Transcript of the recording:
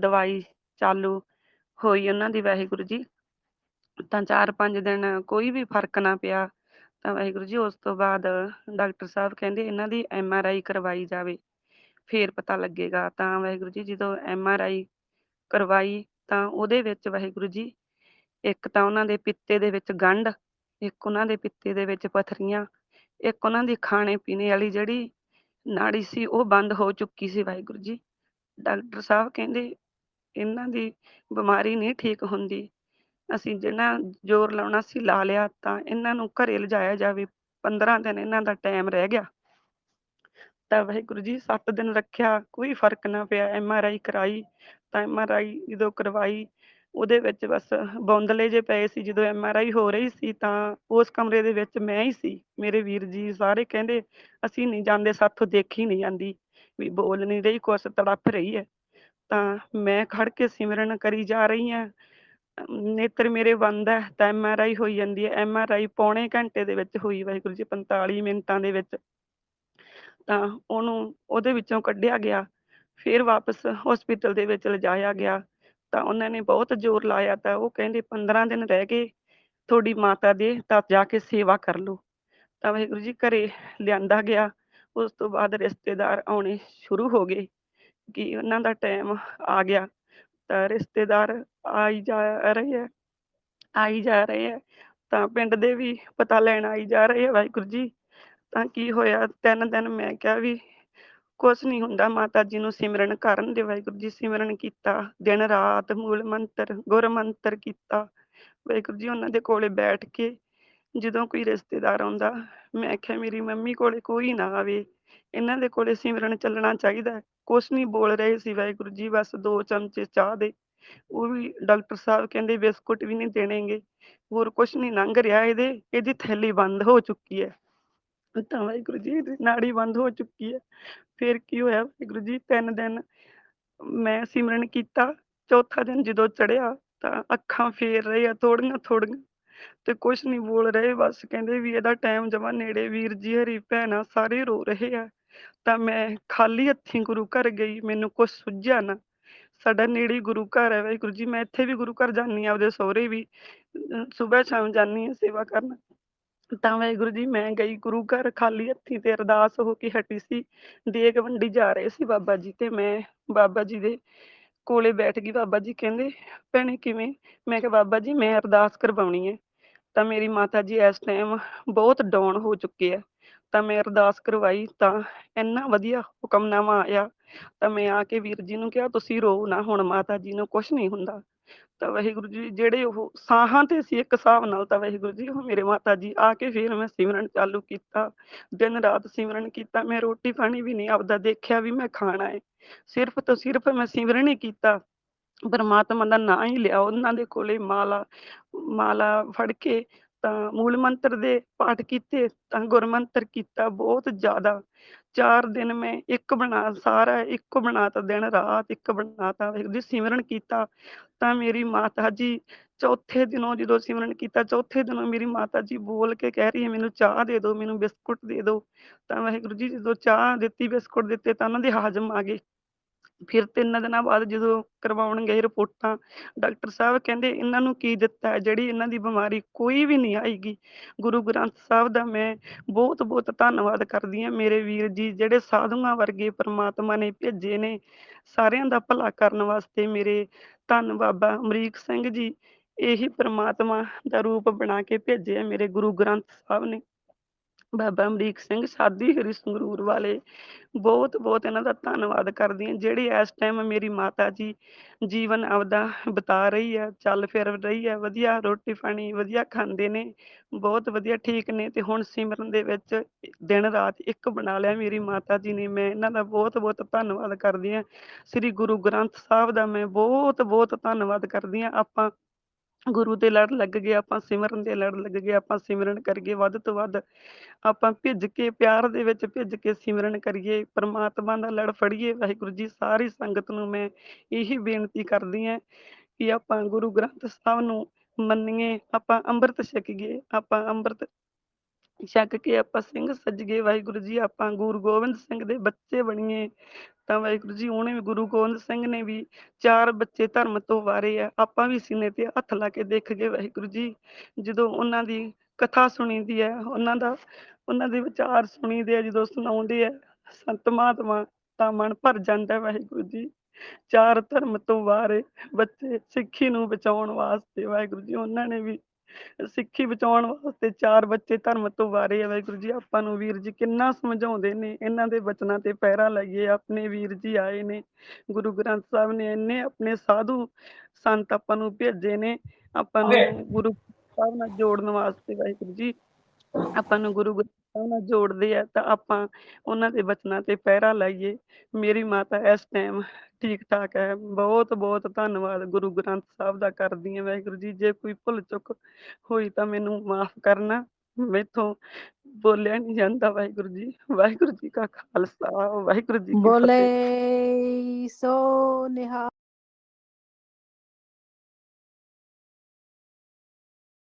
ਦਵਾਈ ਚਾਲੂ ਹੋਈ ਉਹਨਾਂ ਦੀ ਵਾਹਿਗੁਰੂ ਜੀ, ਤਾਂ 4-5 ਦਿਨ ਕੋਈ ਵੀ ਫ਼ਰਕ ਨਾ ਪਿਆ, ਤਾਂ ਵਾਹਿਗੁਰੂ ਜੀ ਉਸ ਤੋਂ ਬਾਅਦ ਡਾਕਟਰ ਸਾਹਿਬ ਕਹਿੰਦੇ ਇਹਨਾਂ ਦੀ ਐਮ ਆਰ ਆਈ ਕਰਵਾਈ ਜਾਵੇ, ਫੇਰ ਪਤਾ ਲੱਗੇਗਾ, ਤਾਂ ਵਾਹਿਗੁਰੂ ਜੀ ਜਦੋਂ ਐਮ ਆਰ ਆਈ ਕਰਵਾਈ, ਤਾਂ ਉਹਦੇ ਵਿੱਚ ਵਾਹਿਗੁਰੂ ਜੀ, ਇੱਕ ਤਾਂ ਉਹਨਾਂ ਦੇ ਪਿੱਤੇ ਦੇ ਵਿੱਚ ਗੰਢ, ਇੱਕ ਉਹਨਾਂ ਦੇ ਪਿੱਤੇ ਦੇ ਵਿੱਚ ਪਥਰੀਆਂ, ਇੱਕ ਉਹਨਾਂ ਦੀ ਖਾਣੇ ਪੀਣੇ ਵਾਲੀ ਜਿਹੜੀ ਨਾੜੀ ਸੀ ਉਹ ਬੰਦ ਹੋ ਚੁੱਕੀ ਸੀ ਵਾਹਿਗੁਰੂ ਜੀ ਡਾਕਟਰ ਸਾਹਿਬ ਕਹਿੰਦੇ ਇਹਨਾਂ ਦੀ ਬਿਮਾਰੀ ਨਹੀਂ ਠੀਕ ਹੁੰਦੀ। ਅਸੀਂ ਜਿੰਨਾ ਜ਼ੋਰ ਲਾਉਣਾ ਸੀ ਲਾ ਲਿਆ ਤਾਂ ਇਹਨਾਂ ਨੂੰ ਘਰੇ ਲਿਜਾਇਆ ਜਾਵੇ। 15 ਦਿਨ ਇਹਨਾਂ ਦਾ ਟਾਈਮ ਰਹਿ ਗਿਆ। ਤਾਂ ਵਾਹਿਗੁਰੂ ਜੀ 7 ਦਿਨ ਰੱਖਿਆ, ਕੋਈ ਫ਼ਰਕ ਨਾ ਪਿਆ। ਐਮ ਆਰ ਆਈ ਕਰਾਈ, ਤਾਂ ਐਮ ਆਰ ਆਈ ਜਦੋਂ ਕਰਵਾਈ, ਉਹਦੇ ਵਿੱਚ ਬਸ ਬੌਂਦਲੇ ਜੇ ਪਏ ਸੀ। ਜਦੋਂ ਐਮ ਆਰ ਆਈ ਹੋ ਰਹੀ ਸੀ ਤਾਂ ਉਸ ਕਮਰੇ ਦੇ ਵਿੱਚ ਮੈਂ ਹੀ ਸੀ। ਮੇਰੇ ਵੀਰ ਜੀ ਸਾਰੇ ਕਹਿੰਦੇ, ਅਸੀਂ ਨਹੀਂ ਜਾਂਦੇ, ਸਾਥੋਂ ਦੇਖੀ ਨਹੀਂ ਜਾਂਦੀ। ਵੀ ਬੋਲ ਨਹੀਂ ਰਹੀ ਕੁਛ ਤੜਪ ਰਹੀ ਹੈ। ਤਾਂ ਮੈਂ ਖੜ ਕੇ ਸਿਮਰਨ ਕਰੀ ਜਾ ਰਹੀ ਹਾਂ। ਨੇਤਰ ਮੇਰੇ ਬੰਦ ਹੈ ਤਾਂ ਐਮ ਆਰ ਆਈ ਹੋਈ ਜਾਂਦੀ ਹੈ। ਐਮ ਆਰ ਆਈ ਪੌਣੇ ਘੰਟੇ ਦੇ ਵਿੱਚ ਹੋਈ, ਵਾਹਿਗੁਰੂ ਜੀ 45 ਮਿੰਟਾਂ ਦੇ ਵਿੱਚ। ਤਾਂ ਉਹਨੂੰ ਉਹਦੇ ਵਿੱਚੋਂ ਕੱਢਿਆ ਗਿਆ, ਫਿਰ ਵਾਪਸ ਹਸਪੀਟਲ ਦੇ ਵਿੱਚ ਲਿਜਾਇਆ ਗਿਆ। ਤਾਂ ਉਹਨਾਂ ਨੇ ਬਹੁਤ ਜ਼ੋਰ ਲਾਇਆ ਤਾਂ ਉਹ ਕਹਿੰਦੇ 15 ਦਿਨ ਰਹਿ ਗਏ ਤੁਹਾਡੀ ਮਾਤਾ ਦੇ ਤਾਂ ਜਾ ਕੇ ਸੇਵਾ ਕਰ ਲਓ। ਤਾਂ ਵਾਹਿਗੁਰੂ ਜੀ, ਘਰੇ ਲਿਆਂਦਾ ਗਿਆ। ਉਸ ਤੋਂ ਬਾਅਦ ਰਿਸ਼ਤੇਦਾਰ ਆਉਣੇ ਸ਼ੁਰੂ ਹੋ ਗਏ ਕਿ ਉਹਨਾਂ ਦਾ ਟਾਈਮ ਆ ਗਿਆ। ਤਾਂ ਰਿਸ਼ਤੇਦਾਰ ਆਈ ਜਾ ਰਹੇ ਹੈ ਆਈ ਜਾ ਰਹੇ ਹੈ ਤਾਂ ਪਿੰਡ ਦੇ ਵੀ ਪਤਾ ਲੈਣ ਆਈ ਜਾ ਰਹੇ ਹੈ ਵਾਹਿਗੁਰੂ ਜੀ। ਤਾਂ ਕੀ ਹੋਇਆ, ਤਿੰਨ ਦਿਨ ਮੈਂ ਕਿਹਾ ਵੀ ਕੁਛ ਨਹੀਂ ਹੁੰਦਾ, ਮਾਤਾ ਜੀ ਨੂੰ ਸਿਮਰਨ ਕਰਨ ਦੇ ਵਾਹਿਗੁਰੂ ਜੀ ਸਿਮਰਨ ਕੀਤਾ, ਦਿਨ ਰਾਤ ਮੂਲ ਮੰਤਰ, ਗੁਰ ਮੰਤਰ ਕੀਤਾ। ਵਾਹਿਗੁਰੂ ਜੀ ਉਹਨਾਂ ਦੇ ਕੋਲੇ ਬੈਠ ਕੇ ਜਦੋਂ ਕੋਈ ਰਿਸ਼ਤੇਦਾਰ ਆਉਂਦਾ, ਮੈਂ ਆਖਿਆ, ਮੇਰੀ ਮੰਮੀ ਕੋਲੇ ਕੋਈ ਨਾ ਆਵੇ। ਇਹਨਾਂ ਦੇ ਕੋਲੇ ਸਿਮਰਨ ਚੱਲਣਾ ਚਾਹੀਦਾ ਕੁਛ ਨਹੀਂ ਬੋਲ ਰਹੇ ਸੀ ਵਾਹਿਗੁਰੂ ਜੀ, ਬਸ ਦੋ ਚਮਚੇ ਚਾਹ ਦੇ। ਉਹ ਵੀ ਡਾਕਟਰ ਸਾਹਿਬ ਕਹਿੰਦੇ, ਬਿਸਕੁਟ ਵੀ ਨਹੀਂ ਦੇਣਗੇ। ਹੋਰ ਕੁਛ ਨਹੀਂ ਲੰਘ ਰਿਹਾ ਇਹਦੇ। ਇਹਦੀ ਥੈਲੀ ਬੰਦ ਹੋ ਚੁੱਕੀ ਹੈ। ਤਾਂ ਵਾਹਿਗੁਰੂ ਜੀ, ਇਹਦੀ ਨਾੜੀ ਬੰਦ ਹੋ ਚੁੱਕੀ ਹੈ। ਫਿਰ ਕੀ ਹੋਇਆ ਵਾਹਿਗੁਰੂ ਜੀ, ਤਿੰਨ ਦਿਨ ਮੈਂ ਸਿਮਰਨ ਕੀਤਾ। ਚੌਥਾ ਦਿਨ ਜਦੋਂ ਚੜਿਆ ਤਾਂ ਅੱਖਾਂ ਫੇਰ ਰਹੇ ਆ ਥੋੜੀਆਂ ਥੋੜੀਆਂ ਤੇ ਕੁਛ ਨਹੀਂ ਬੋਲ ਰਹੇ, ਬਸ ਕਹਿੰਦੇ ਵੀ ਇਹਦਾ ਟਾਈਮ ਜਮਾ ਨੇੜੇ ਵੀਰ ਜੀ, ਹਰੀ ਭੈਣਾਂ ਸਾਰੇ ਰੋ ਰਹੇ ਆ। ਤਾਂ ਮੈਂ ਖਾਲੀ ਹੱਥੀਂ ਗੁਰੂ ਘਰ ਗਈ, ਮੈਨੂੰ ਕੁਛ ਸੁੱਝਿਆ ਨਾ। ਸਾਡਾ ਨੇੜੇ ਗੁਰੂ ਘਰ ਹੈ, ਵਾਹਿਗੁਰੂ ਜੀ, ਮੈਂ ਇੱਥੇ ਵੀ ਗੁਰੂ ਘਰ ਜਾਂਦੀ ਹਾਂ, ਆਪਦੇ ਸਹੁਰੇ ਵੀ ਸਵੇਰ ਸ਼ਾਮ ਜਾਂਦੀ ਹਾਂ ਸੇਵਾ ਕਰਨ। ਤਾਂ ਵਾਹਿਗੁਰੂ ਜੀ, ਮੈਂ ਗਈ ਗੁਰੂ ਘਰ ਖਾਲੀ ਹੱਥੀਂ ਤੇ ਅਰਦਾਸ ਹੋ ਕੇ ਹਟੀ ਸੀ। ਦੇਗ ਵੰਡੀ ਜਾ ਰਹੇ ਸੀ ਬਾਬਾ ਜੀ ਤੇ ਮੈਂ ਬਾਬਾ ਜੀ ਦੇ ਕੋਲੇ ਬੈਠ ਗਈ। ਬਾਬਾ ਜੀ ਕਹਿੰਦੇ, ਭੈਣੇ ਕਿਵੇਂ? ਮੈਂ ਕਿਹਾ, ਬਾਬਾ ਜੀ, ਮੈਂ ਅਰਦਾਸ ਕਰਵਾਉਣੀ ਹੈ। ਤਾਂ ਮੇਰੀ ਮਾਤਾ ਜੀ ਇਸ ਟਾਈਮ ਬਹੁਤ ਡਾਊਨ ਹੋ ਚੁੱਕੇ ਆ ਤਾਂ ਮੈਂ ਅਰਦਾਸ ਕਰਵਾਈ ਤਾਂ ਇੰਨਾ ਵਧੀਆ ਹੁਕਮਨਾਮਾ ਆਇਆ। ਤਾਂ ਮੈਂ ਆ ਕੇ ਵੀਰ ਜੀ ਨੂੰ ਕਿਹਾ, ਤੁਸੀਂ ਰੋ ਨਾ, ਹੁਣ ਮਾਤਾ ਜੀ ਨੂੰ ਕੁਝ ਨਹੀਂ ਹੁੰਦਾ। ਤਾਂ ਵਾਹਿਗੁਰੂ ਜੀ, ਜਿਹੜੇ ਉਹ ਸਾਹਾਂ ਤੇ ਸੀ ਇੱਕ ਹਿਸਾਬ ਨਾਲ ਤਾਂ ਵਾਹਿਗੁਰੂ ਜੀ, ਉਹ ਮੇਰੇ ਮਾਤਾ ਜੀ ਆ ਕੇ ਫਿਰ ਮੈਂ ਸਿਮਰਨ ਚਾਲੂ ਕੀਤਾ। ਦਿਨ ਰਾਤ ਸਿਮਰਨ ਕੀਤਾ। ਮੈਂ ਰੋਟੀ ਪਾਣੀ ਵੀ ਨਹੀਂ, ਆਪਦਾ ਦੇਖਿਆ ਵੀ ਮੈਂ ਖਾਣਾ ਹੈ। ਸਿਰਫ ਤੋਂ ਸਿਰਫ ਮੈਂ ਸਿਮਰਨ ਹੀ ਕੀਤਾ। ਪਰਮਾਤਮਾ ਦਾ ਨਾਂ ਹੀ ਲਿਆ, ਉਹਨਾਂ ਦੇ ਕੋਲੇ ਮਾਲਾ ਮਾਲਾ ਫੜ ਕੇ ਤਾਂ ਮੂਲ ਮੰਤਰ ਦੇ ਪਾਠ ਕੀਤੇ, ਤਾਂ ਗੁਰਮੰਤਰ ਕੀਤਾ ਬਹੁਤ ਜ਼ਿਆਦਾ। ਚਾਰ ਦਿਨ ਮੈਂ ਇੱਕ ਬਣਾ, ਸਾਰਾ ਇੱਕੋ ਬਣਾਤਾ ਦਿਨ, ਰਾਤ ਇੱਕ ਬਣਾਤਾ ਵਾਹਿਗੁਰੂ ਜੀ ਸਿਮਰਨ ਕੀਤਾ। ਤਾਂ ਮੇਰੀ ਮਾਤਾ ਜੀ ਚੌਥੇ ਦਿਨੋਂ ਜਦੋਂ ਸਿਮਰਨ ਕੀਤਾ, ਚੌਥੇ ਦਿਨੋਂ ਮੇਰੀ ਮਾਤਾ ਜੀ ਬੋਲ ਕੇ ਕਹਿ ਰਹੀ ਹੈ, ਮੈਨੂੰ ਚਾਹ ਦੇ ਦਿਓ, ਮੈਨੂੰ ਬਿਸਕੁਟ ਦੇ ਦਿਓ। ਤਾਂ ਵਾਹਿਗੁਰੂ ਜੀ ਜਦੋਂ ਚਾਹ ਦਿੱਤੀ, ਬਿਸਕੁਟ ਦਿੱਤੇ, ਤਾਂ ਉਹਨਾਂ ਦੇ ਹਾਜ਼ਮ ਆ ਗਏ। ਫਿਰ ਤਿੰਨ ਦਿਨਾਂ ਬਾਅਦ ਜਦੋਂ ਕਰਵਾਉਣ ਗਏ ਰਿਪੋਰਟਾਂ, ਡਾਕਟਰ ਸਾਹਿਬ ਕਹਿੰਦੇ ਇਹਨਾਂ ਨੂੰ ਕੀ ਦਿੱਤਾ ਹੈ? ਜਿਹੜੀ ਇਹਨਾਂ ਦੀ ਬਿਮਾਰੀ ਕੋਈ ਵੀ ਨਹੀਂ ਆਏਗੀ। ਗੁਰੂ ਗ੍ਰੰਥ ਸਾਹਿਬ ਦਾ ਮੈਂ ਬਹੁਤ ਬਹੁਤ ਧੰਨਵਾਦ ਕਰਦੀ ਹਾਂ। ਮੇਰੇ ਵੀਰ ਜੀ, ਜਿਹੜੇ ਸਾਧੂਆਂ ਵਰਗੇ ਪ੍ਰਮਾਤਮਾ ਨੇ ਭੇਜੇ ਨੇ, ਸਾਰਿਆਂ ਦਾ ਭਲਾ ਕਰਨ ਵਾਸਤੇ ਮੇਰੇ ਧੰਨ ਬਾਬਾ ਅਮਰੀਕ ਸਿੰਘ ਜੀ, ਇਹੀ ਪ੍ਰਮਾਤਮਾ ਦਾ ਰੂਪ ਬਣਾ ਕੇ ਭੇਜੇ ਆ ਮੇਰੇ ਗੁਰੂ ਗ੍ਰੰਥ ਸਾਹਿਬ ਨੇ। ਬਾਬਾ ਅਮਰੀਕ ਸਿੰਘ ਸਾਦੀ ਹਰੀ ਸੰਗਰੂਰ ਵਾਲੇ ਬਹੁਤ ਬਹੁਤ ਇਹਨਾਂ ਦਾ ਧੰਨਵਾਦ ਕਰਦੀ ਹਾਂ, ਜਿਹੜੀ ਇਸ ਟਾਈਮ ਮੇਰੀ ਮਾਤਾ ਜੀ ਜੀਵਨ ਆਪਦਾ ਬਿਤਾ ਰਹੀ ਹੈ, ਚੱਲ ਫਿਰ ਰਹੀ ਹੈ, ਵਧੀਆ ਰੋਟੀ ਪਾਣੀ ਵਧੀਆ ਖਾਂਦੇ ਨੇ, ਬਹੁਤ ਵਧੀਆ ਠੀਕ ਨੇ ਤੇ ਹੁਣ ਸਿਮਰਨ ਦੇ ਵਿੱਚ ਦਿਨ ਰਾਤ ਇੱਕ ਬਣਾ ਲਿਆ ਮੇਰੀ ਮਾਤਾ ਜੀ ਨੇ, ਮੈਂ ਇਹਨਾਂ ਦਾ ਬਹੁਤ ਬਹੁਤ ਧੰਨਵਾਦ ਕਰਦੀ ਹਾਂ, ਸ੍ਰੀ ਗੁਰੂ ਗ੍ਰੰਥ ਸਾਹਿਬ ਦਾ ਮੈਂ ਬਹੁਤ ਬਹੁਤ ਧੰਨਵਾਦ ਕਰਦੀ ਹਾਂ, ਆਪਾਂ ਗੁਰੂ ਦੇ ਲੜ ਲੱਗ ਗਏ, ਆਪਾਂ ਸਿਮਰਨ ਦੇ ਲੜ ਲੱਗ ਗਏ, ਆਪਾਂ ਸਿਮਰਨ ਕਰੀਏ ਵੱਧ ਤੋਂ ਵੱਧ। ਆਪਾਂ ਭਿੱਜ ਕੇ ਪਿਆਰ ਦੇ ਵਿੱਚ ਭਿੱਜ ਕੇ ਸਿਮਰਨ ਕਰੀਏ, ਪ੍ਰਮਾਤਮਾ ਦਾ ਲੜ ਫੜੀਏ, ਵਾਹਿਗੁਰੂ ਜੀ, ਸਾਰੀ ਸੰਗਤ ਨੂੰ ਮੈਂ ਇਹੀ ਬੇਨਤੀ ਕਰਦੀ ਹਾਂ ਕਿ ਆਪਾਂ ਗੁਰੂ ਗ੍ਰੰਥ ਸਾਹਿਬ ਨੂੰ ਮੰਨੀਏ, ਆਪਾਂ ਅੰਮ੍ਰਿਤ ਛਕੀਏ ਆਪਾਂ ਅੰਮ੍ਰਿਤ ਛਕ ਕੇ ਆਪਾਂ ਸਿੰਘ ਸੱਜ ਗਏ, ਵਾਹਿਗੁਰੂ ਜੀ, ਆਪਾਂ ਗੁਰੂ ਗੋਬਿੰਦ ਸਿੰਘ ਦੇ ਬੱਚੇ ਬਣੀਏ ਤਾਂ ਵਾਹਿਗੁਰੂ ਜੀ, ਉਹਨੇ ਵੀ ਗੁਰੂ ਗੋਬਿੰਦ ਸਿੰਘ ਨੇ ਵੀ ਚਾਰ ਬੱਚੇ ਧਰਮ ਤੋਂ ਵਾਰੇ ਆ, ਆਪਾਂ ਵੀ ਸੀਨੇ ਤੇ ਹੱਥ ਲਾ ਕੇ ਦੇਖ ਗਏ ਵਾਹਿਗੁਰੂ ਜੀ। ਜਦੋਂ ਉਹਨਾਂ ਦੀ ਕਥਾ ਸੁਣੀਦੀ ਹੈ, ਉਹਨਾਂ ਦਾ, ਉਹਨਾਂ ਦੇ ਵਿਚਾਰ ਸੁਣੀਦੇ ਆ, ਜਦੋਂ ਸੁਣਾਉਂਦੇ ਆ, ਸੰਤ ਮਹਾਤਮਾ ਤਾਂ ਮਨ ਭਰ ਜਾਂਦਾ ਵਾਹਿਗੁਰੂ ਜੀ। ਚਾਰ ਧਰਮ ਤੋਂ ਵਾਰੇ ਬੱਚੇ ਸਿੱਖੀ ਨੂੰ ਬਚਾਉਣ ਵਾਸਤੇ ਵਾਹਿਗੁਰੂ ਜੀ, ਉਹਨਾਂ ਨੇ ਵੀ ਸਿੱਖੀ ਬਚਾਉਣ ਵਾਸਤੇ ਚਾਰ ਬੱਚੇ ਧਰਮ ਤੋਂ ਵਾਰੇ ਆ ਵਾਹਿਗੁਰੂ ਜੀ ਆਪਾਂ ਨੂੰ ਵੀਰ ਜੀ ਕਿੰਨਾ ਸਮਝਾਉਂਦੇ ਨੇ ਇਹਨਾਂ ਦੇ ਬਚਨਾਂ ਤੇ ਪਹਿਰਾ ਲਾਈਏ ਆਪਣੇ ਵੀਰ ਜੀ ਆਏ ਨੇ ਗੁਰੂ ਗ੍ਰੰਥ ਸਾਹਿਬ ਨੇ ਇੰਨੇ ਆਪਣੇ ਸਾਧੂ ਸੰਤ ਆਪਾਂ ਨੂੰ ਭੇਜੇ ਨੇ ਆਪਾਂ ਨੂੰ ਗੁਰੂ ਸਾਹਿਬ ਨਾਲ ਜੋੜਨ ਵਾਸਤੇ ਵਾਹਿਗੁਰੂ ਜੀ ਆਪਾਂ ਨੂੰ ਗੁਰੂ ਗ੍ਰੰਥ ਸਾਹਿਬ ਨਾਲ ਜੋੜਦੇ ਆ ਤਾਂ ਆਪਾਂ ਉਹਨਾਂ ਦੇ ਬਚਨਾਂ ਤੇ ਪਹਿਰਾ ਲਾਈਏ ਮੇਰੀ ਮਾਤਾ ਇਸ ਟਾਈਮ ਠੀਕ ਠਾਕ ਹੈ। ਬਹੁਤ ਬਹੁਤ ਧੰਨਵਾਦ ਗੁਰੂ ਗ੍ਰੰਥ ਸਾਹਿਬ ਦਾ ਕਰਦੀ ਹਾਂ ਵਾਹਿਗੁਰੂ ਜੀ। ਜੇ ਕੋਈ ਭੁੱਲ ਚੁੱਕ ਹੋਈ ਤਾਂ ਮੈਨੂੰ ਮਾਫ ਕਰਨਾ। ਮੈਥੋਂ ਬੋਲਿਆ ਨਹੀਂ ਜਾਂਦਾ ਵਾਹਿਗੁਰੂ ਜੀ। ਵਾਹਿਗੁਰੂ ਜੀ ਕਾ ਖਾਲਸਾ ਵਾਹਿਗੁਰੂ ਜੀ ਕੀ ਫਤਿਹ। ਬੋਲੇ ਸੋ ਨਿਹਾਲ।